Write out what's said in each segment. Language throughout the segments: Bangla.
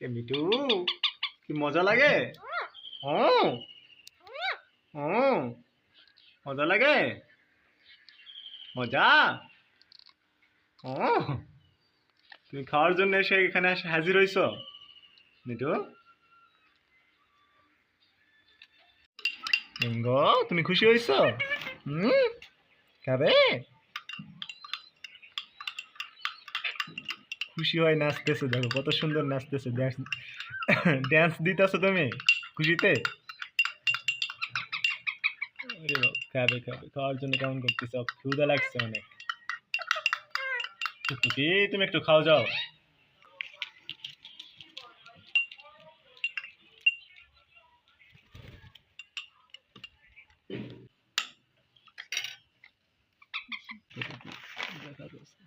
এ মিটু কি মজা লাগে? ও ও মজা লাগে? মজা? ও তুমি খাওয়ার জন্য এসে এখানে এসে হাজির হইছ? মিটু তুমি খুশি হইছ? হুম। খাবে? খুশি হয় নাচতেছে, দেখো কত সুন্দর নাচতেছে ড্যান্স ড্যান্স দিতেছো তুমি খুশিতে? খাবে খাবে, খাওয়ার জন্য কেমন করতেছ? ক্ষুদা লাগছে অনেক। টুকটুকি, তুমি একটু খাও, যাও। দেখা যাচ্ছে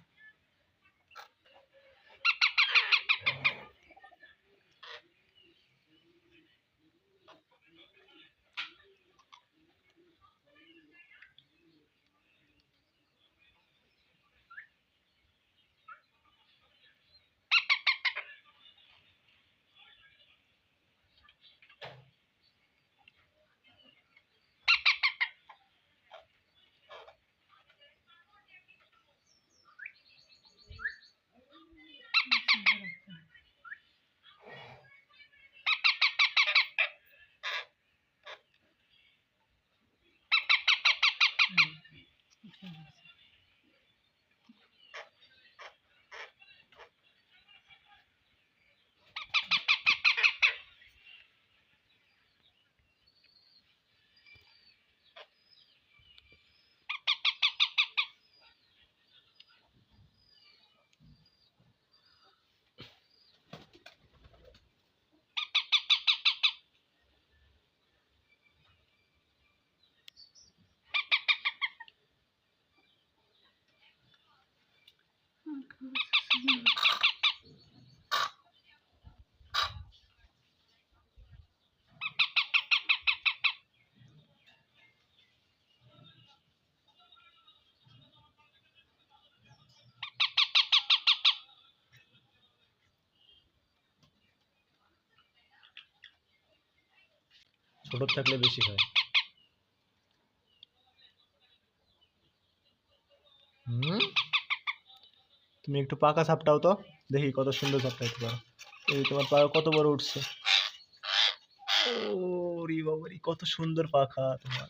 Okay. ছোট থাকলে বেশি হয় তুমি একটু পাকা সাপটাও তো। দেখি কত সুন্দর সাপটাইতে পারো। এই তোমার পা কত বড় উঠছে? ও রে বাবারি কত সুন্দর পাখা তোমার।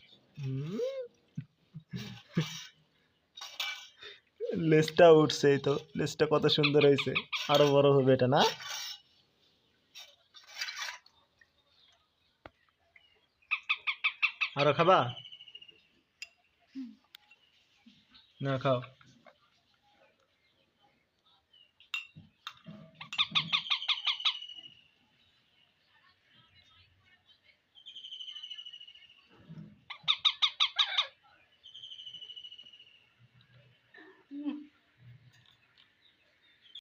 লেজটা উঠছে এই তো। লেজটা কত সুন্দর হয়েছে আরও বড় হবে এটা, না? আরও খাবা? না, খাও।